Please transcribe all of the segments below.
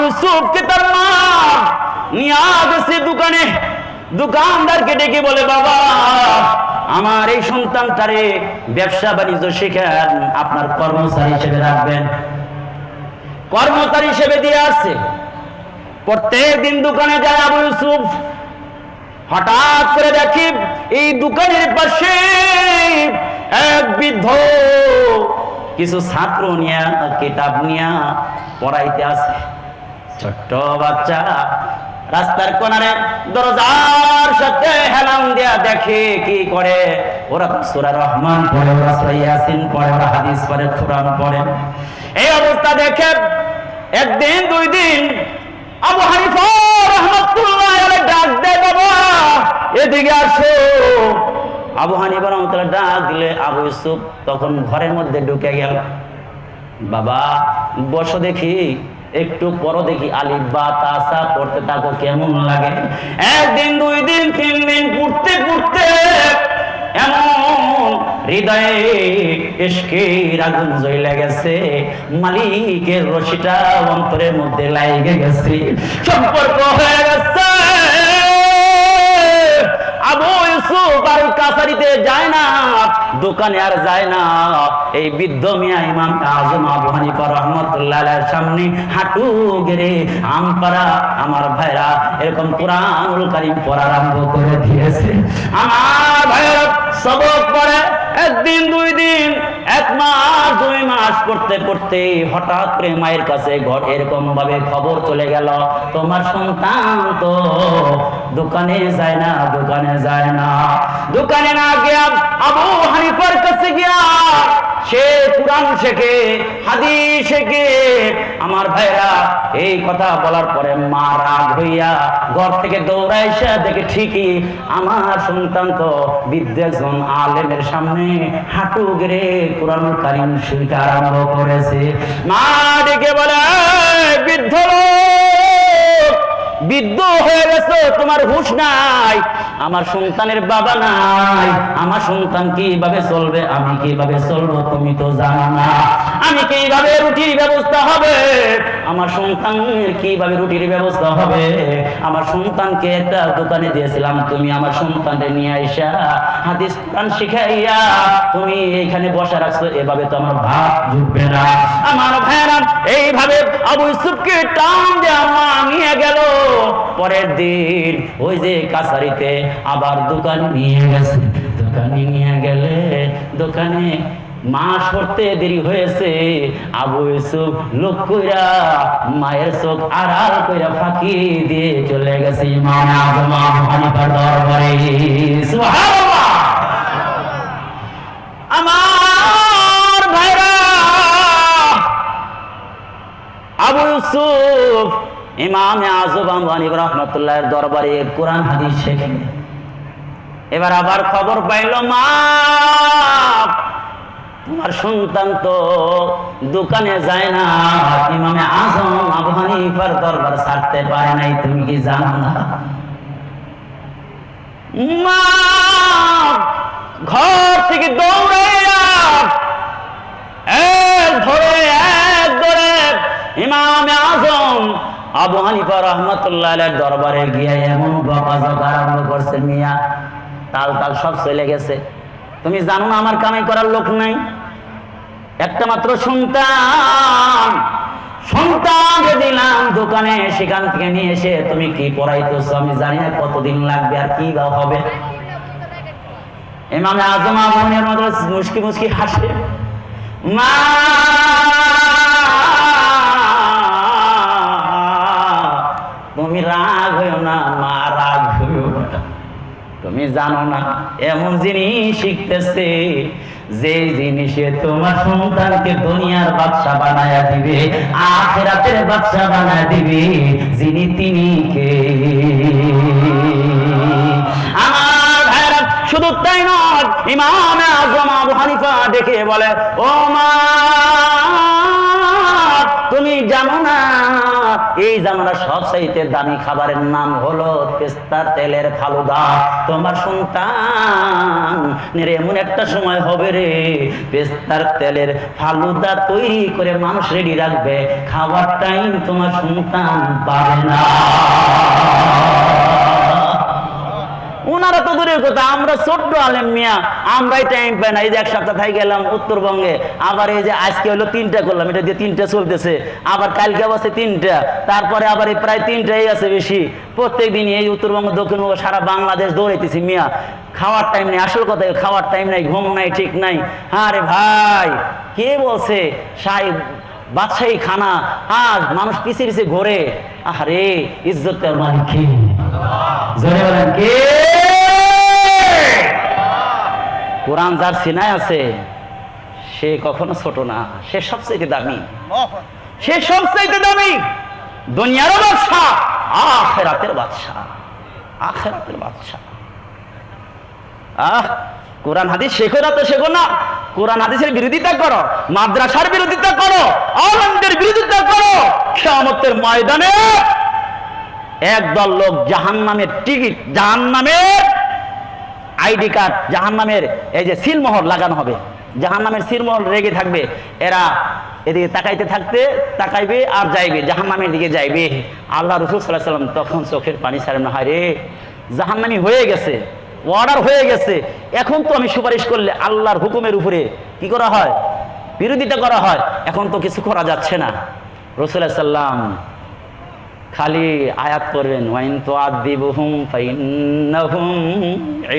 ইউসুফকে তার মা নিয়ে গেছে দোকানে দোকানদারকে ডেকে বলে, বাবা, আমার এই সন্তানটারে ব্যবসা বাণিজ্য শেখান, আপনার কর্মচারী হিসেবে রাখবেন। কর্মচারী হিসেবে দিয়ে আসছে। প্রত্যেক দিন দোকানে যায় আবু ইউসুফ। হঠাৎ করে দেখি এই দোকানের পাশে এক বৃদ্ধ, কিছু ছাত্র নিয়া, কিতাব নিয়া পড়াইতে আছে ছোট্ট বাচ্চা, রাস্তার কোনারে দরজার সাথে হেলাম দিয়া দেখে কি করে? ওরা সূরা রহমান পড়ে, ওরা ইয়াসিন পড়ে, ওরা হাদিস পড়ে, কোরআন পড়ে। এই অবস্থা দেখে একদিন, দুই দিন আবু হানিফা রহমাতুল্লাহ আলাইহি ডাক দেয়, বাবা, এদিকে আসো। আবু হানিফা রহমাতুল্লাহ ডাক দিলে আবু ইউসুফ তখন ঘরের মধ্যে ঢুকে গেল। বাবা, বসো দেখি। একটু পরও দেখি আলিফ বা তাসা পড়তে থাকো, কেমন লাগে? একদিন, দুই দিন, তিন দিন পড়তে পড়তে এমন হৃদয়ে আগুন গেছে। মালিকের রশিটা অন্তরের মধ্যে লাইগে গেছে। সম্পর্ক হয়ে গেছে। আবু আর কাছারিতে যায় না, দোকানে আর যায় না। এই বৃদ্ধ মিয়া ইমাম আজম রহমতুল্লাহ সামনে হাঁটু গেড়ে আমপারা আমার ভাইরা এরকম কোরআনুল কারীম আরম্ভ করে দিয়েছে। আমার ভাইরা সবক পড়ে, একদিন, দুই দিন এক মাস, দুই মাস পড়তে পড়তে হঠাৎ করে মায়ের কাছে ঘর এরকম ভাবে খবর চলে গেল, তোমার সন্তান তো দোকানে যায় না, দোকানে যায় না। দোকানে না গিয়া আবু হানিফার কাছে গিয়া সে কোরআন শেখে, হাদিস শেখে। আমার ভাইরা এই কথা বলার পরে মা রাগ হইয়া ঘর থেকে দৌড়াইসা দেখে ঠিকই আমার সন্তান তো বিদ্যা একজন আলেমের সামনে হাঁটু গেড়ে কোরআন কারিম শিখতে আরম্ভ করেছে। মা ডেকে বলে বৃদ্ধ বৃদ্ধ হয়ে গেছো, তোমার হুশ নাই, আমার সন্তানের বাবা নাই, আমার সন্তান কীভাবে চলবে, আমি কীভাবে চলবো তুমি তো জানো না। আমি কীভাবে রুটির ব্যবস্থা হবে? আমার সন্তানের কীভাবে রুটির ব্যবস্থা হবে? আমার সন্তানকে একটা দোকানে দিয়েছিলাম, তুমি আমার সন্তানকে নিয়ে আইসা হাদিস কোরআন শিখাইয়া তুমি এইখানে বসে রাখছো, এভাবে তো আমার ভাত জুটবে না। আমার ভাইরা এইভাবে আবু ইউসুফকে টান দিয়ে মা নিয়ে গেল। পরের দিন ওই যে কাছারিতে আবার দোকানে নিয়ে গেছে, দোকানে নিয়ে গেলে দোকানে মাস পড়তে দেরি হয়েছে। আবু ইউসুফ লোক কইরা, মায়ের চোখ আড়াল কইরা ফাঁকি দিয়ে চলে গেছে ইমাম আজম হানিফার দরবারে। সুবহানাল্লাহ! আমার ভাইরা, আবু ইউসুফ, ইমাম আজম রহমতুল্লাহের দরবারে কোরআন হাদিস এবার আবার খবর পাইল মা তোমার সন্তান তো দোকানে যায় না, ইমামে আজম আবু হানিফার দরবার ছাড়তে পারে নাই, তুমি কি জানো না? ঘর থেকে দৌড়ে ধরে, এক ধরে ইমামে আজম আবু হানিফা রহমতুল্লাহ দরবারে গিয়ে এমন বকাঝক আরম্ভ করছে, মিয়া, তাল তাল সব চলে গেছে। তুমি জানো না আমার কামাই করার লোক নাই? একটা মাত্র সন্তান। সন্তান দিলাম দোকানে, সেখান থেকে নিয়ে এসে তুমি কি পড়াইতেছো? আমি জানি না কতদিন লাগবে আর কি বা হবে। ইমামে আজম আবনের মতো মুশকি মুশকি হাসে। মা! তুমি রাগ হইও না, মা, রাগ হইও না। তুমি জানো না, এমন জিনিস শিখতেছে যে জিনিসে তোমার সন্তানকে দুনিয়ার বাদশা বানায়া দিবে, আখেরাতের বাদশা বানায়া দিবে, যিনি তিনি কে? শুধু তাই নয়, ইমাম আজম আবু হানিফা ডেকে বলে, ও মা! এই জামানার সবচাইতে দামি খাবারের নাম হলো পেস্তা তেলের ফালুদা। তোমার সন্তান এমন একটা সময় হবে রে, পেস্তার তেলের ফালুদা তৈরি করে মানুষ রেডি রাখবে। খাবার টাইম তোমার সন্তান পাবে না। ওনারা তো দূরের কথা, আমরা ছোট্ট আলেম মিয়া, আমরাই টাইম পাই না। এই যে এক সপ্তাহ থাই গেলাম উত্তরবঙ্গে, আবার এই যে আজকে হলো তিনটা করলাম, এটা দিয়ে তিনটা চলতেছে। আবার কালকে বসে তিনটা, তারপরে আবার এই প্রায় তিনটাই আছে বেশি। প্রত্যেক দিন এই উত্তরবঙ্গ, দক্ষিণবঙ্গ, সারা বাংলাদেশ দৌড়াইতেছি মিয়া। খাওয়ার টাইম নেই, আসল কথা খাওয়ার টাইম নাই, ঘুম নাই, ঠিক নাই। হ্যাঁ রে ভাই, কে বলছে? সাহেব বাদশাহী খানা আজ মানুষ পিছে পিছে ঘোরে। আরে ইজ্জতের মালিক কোরআন যার সিনায় আছে, সে কখনো ছোট না, সে সবচেয়ে দামি। সে সবচেয়ে দামি। দুনিয়ারও বাদশা আখেরাতের বাদশা আখেরাতের বাদশা আহ, কোরআন হাদিস শেখো না তো শেখো না। কোরআন হাদিসের বিরোধিতা করো, মাদ্রাসার বিরোধিতা করো আনন্দের বিরোধিতা করো, কিয়ামতের ময়দানে একদল লোক জাহান নামের টিকিট জাহান নামের আইডি কার্ড জাহান নামের এই যে সিলমোহর লাগানো হবে জাহান নামের সিলমোহর রেগে থাকবে, এরা এদিকে তাকাইতে থাকতে তাকাইবে আর যাইবে জাহান নামের দিকে যাইবে। আল্লাহ রসুল সাল্লাহ সাল্লাম তখন চোখের পানি ছাড়েন না, হায় রে জাহান নামি হয়ে গেছে। অর্ডার হয়ে গেছে। এখন তো আমি সুপারিশ করলে আল্লাহর হুকুমের উপরে কি করা হয়? বিরোধিতা করা হয়। এখন তো কিছু করা যাচ্ছে না। রসুল্লাহ সাল্লাম খালি আয়াত করবেন ওয়াইন তো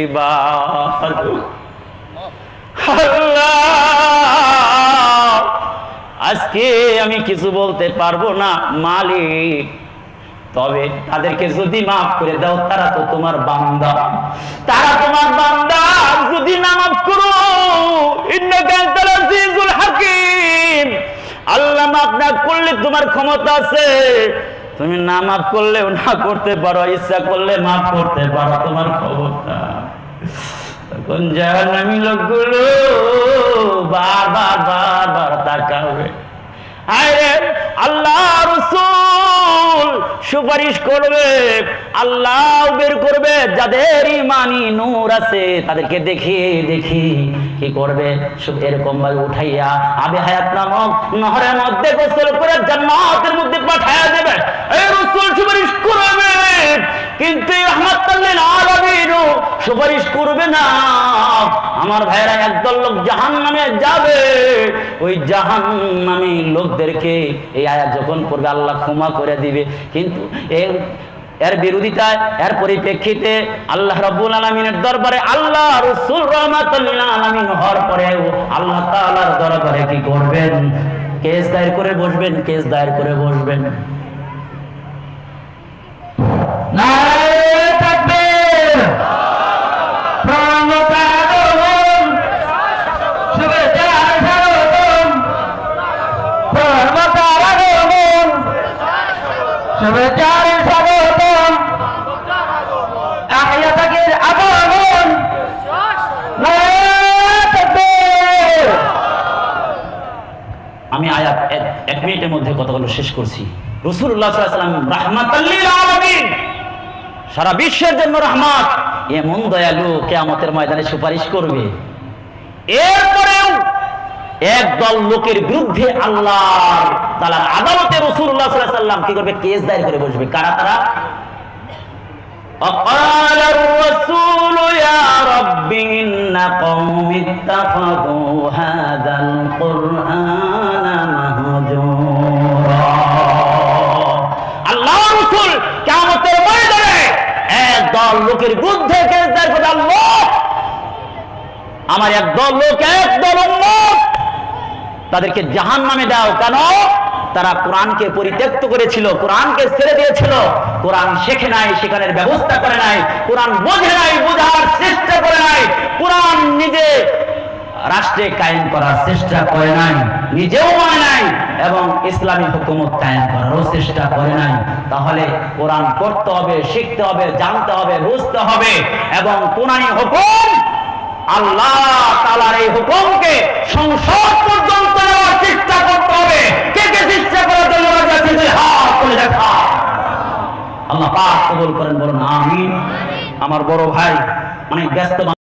ইবাদু আল্লাহ। আজকে আমি কিছু বলতে পারব না, মালিক। তবে তাদেরকে যদি মাফ করে দাও, তারা তো তোমার বান্দা। তারা তোমার বান্দা, যদি না মাফ করো হাকিম। আল্লাহ মাফ না করলে তোমার ক্ষমতা আছে। তুমি না মাফ করলেও না করতে পারো, ইচ্ছা করলে মাফ করতে পারো, তোমার ক্ষমতা। তখন জাহান্নামী লোকগুলো বারবার বারবার তাকাবে। আরে আল্লাহ রসুল সুপারিশ করবে, আল্লাহ বের করবে, যাদের ইমানি নূর আছে তাদেরকে দেখি দেখি কি করবে? এরকম ভাবে উঠাইয়া আবে হায়াত নামক নহরের মধ্যে গোসল করে জান্নাতের মধ্যে পাঠায়া দেবে। এই রসুল সুপারিশ করবে কিন্তু সুপারিশ করবে না। আমার ভাইরা একদল লোক জাহান নামে যাবে। ওই জাহান নামে লোকদেরকে এই আয়াত যখন করবে আল্লাহ ক্ষমা করে দিবে। কিন্তু এর এর বিরোধিতায়, এর পরিপ্রেক্ষিতে আল্লাহ রব্বুল আলমিনের দরবারে আল্লাহ রসুল রহমাতুল্লিল আলমিন হওয়ার পরে আল্লাহ তাআলার দরবারে কি করবেন? কেস দায়ের করে বসবেন, কেস দায়ের করে বসবেন। এক- এক মিনিটের মধ্যে কথাগুলো শেষ করছি রসুল্লাহ সাল্লাম রাহমাতাল্লিল আলামিন সারা বিশ্বের জন্য রহমত এমন দয়ালু কেয়ামতের ময়দানে সুপারিশ করবে এরপরেও একদল লোকের বিরুদ্ধে আল্লাহ তালার আদালতে রসুল্লাহ সাল্লাম কি করবে কেস দায়ের করে বসবে কারা তারা وقال الرسول يا رب إن قوم اتخذوا هذا القرآن বিরুদ্ধে কেস দায়ের করে আমার একদল লোক একদল তাদেরকে জাহান নামে দাও। কেন? তারা কোরআনকে পরিত্যক্ত করেছিল, কোরআনকে ছেড়ে দিয়েছিল। কোরআন শেখে নাই সেখানের ব্যবস্থা করে নাই। কোরআন বোঝে নাই, বোঝার চেষ্টা করে নাই। কোরআন নিজে রাষ্ট্রে কায়েম করার চেষ্টা করে নাই। নিজেও মানে নাই এবং ইসলামী হুকুমত কায়েম করারও চেষ্টা করে নাই। তাহলে কোরআন পড়তে হবে, শিখতে হবে, জানতে হবে, বুঝতে হবে এবং কোরআনী হুকুম, আল্লাহ তালার এই হুকুমকে সংসদ পর্যন্ত নেওয়ার চেষ্টা করতে হবে। কে কে চেষ্টা করার জন্য হাত বলে দেখা আল্লাহ পাক কবুল করেন, বলুন, আমিন। আমার বড় ভাই অনেক ব্যস্ত